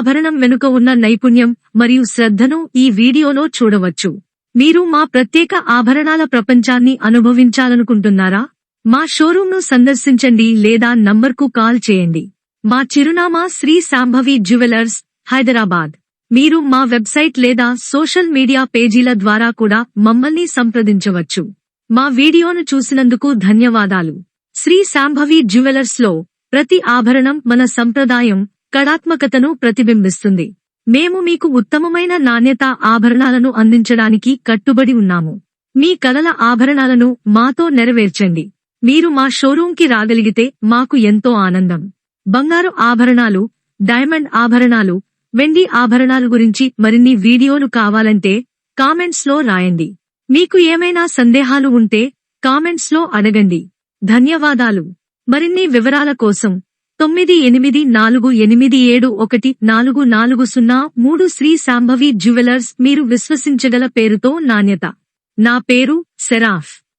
ఆభరణం వెనుక ఉన్న నైపుణ్యం మరియు శ్రద్ధను ఈ వీడియోలో చూడవచ్చు. మీరు మా ప్రత్యేక ఆభరణాల ప్రపంచాన్ని అనుభవించాలనుకుంటున్నారా? మా షోరూంను సందర్శించండి లేదా నంబర్కు కాల్ చేయండి. మా చిరునామా శ్రీ శాంభవి జ్యువెలర్స్ హైదరాబాద్. మీరు మా వెబ్సైట్ లేదా సోషల్ మీడియా పేజీల ద్వారా కూడా మమ్మల్ని సంప్రదించవచ్చు. మా వీడియోను చూసినందుకు ధన్యవాదాలు. శ్రీ శాంభవి జ్యువెలర్స్లో ప్రతి ఆభరణం మన సంప్రదాయం కళాత్మకతను ప్రతిబింబిస్తుంది. మేము మీకు ఉత్తమమైన నాణ్యత ఆభరణాలను అందించడానికి కట్టుబడి ఉన్నాము. మీ కలల ఆభరణాలను మాతో నెరవేర్చండి. మీరు మా షోరూంకి రాగలిగితే మాకు ఎంతో ఆనందం. బంగారు ఆభరణాలు డైమండ్ ఆభరణాలు వెండి ఆభరణాలు గురించి మరిన్ని వీడియోలు కావాలంటే కామెంట్స్లో రాయండి. మీకు ఏమైనా సందేహాలు ఉంటే కామెంట్స్లో అడగండి. ధన్యవాదాలు. మరిన్ని వివరాల కోసం తొమ్మిది ఎనిమిది నాలుగు ఎనిమిది ఏడు ఒకటి నాలుగు నాలుగు సున్నా మూడు శ్రీ శాంభవి జ్యువెలర్స్ మీరు విశ్వసించగల పేరుతో నాణ్యత. నా పేరు సెరాఫ్.